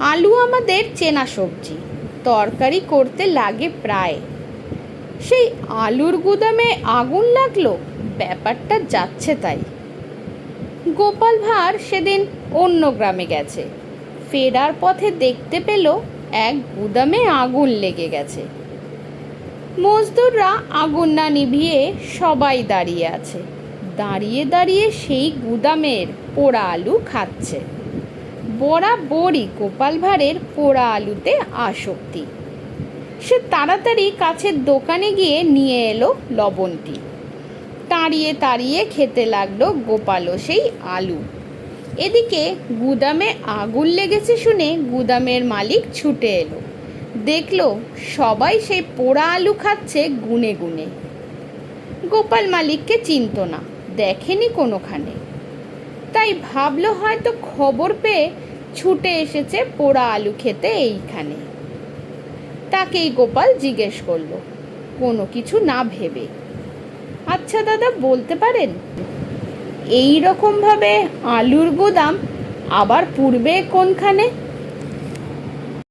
আলু আমাদের চেনা সবজি, তরকারি করতে লাগে প্রায়। সেই আলুর গুদামে আগুন লাগল, ব্যাপারটা যাচ্ছে তাই। গোপাল ভাঁড় সেদিন অন্য গ্রামে গেছে। ফেরার পথে দেখতে পেল এক গুদামে আগুন লেগে গেছে। মজদুররা আগুন না নিভিয়ে সবাই দাঁড়িয়ে আছে। দাঁড়িয়ে দাঁড়িয়ে সেই গুদামের পোড়া আলু খাচ্ছে। বরাবরই গোপাল ভাঁড়ের পোড়া আলুতে আসক্তি। সে তাড়াতাড়ি কাছের দোকানে গিয়ে নিয়ে এলো লবণটি। তাড়িয়ে তাড়িয়ে খেতে লাগল গোপালও সেই আলু। এদিকে গুদামে আগুন লেগেছে শুনে গুদামের মালিক ছুটে এলো। দেখল সবাই সেই পোড়া আলু খাচ্ছে গুনে গুনে। গোপাল মালিককে চিনত না, দেখেনি কোনোখানে। তাই ভাবলো হয়তো খবর পেয়ে ছুটে এসেছে পোড়া আলু খেতে এইখানে। তাকেই গোপাল জিজ্ঞেস করল, কোনো কিছু না ভেবে। আচ্ছা দাদা, বলতে পারেন? এই রকমভাবে আলুর গোদাম আবার পূর্বে কোনখানে?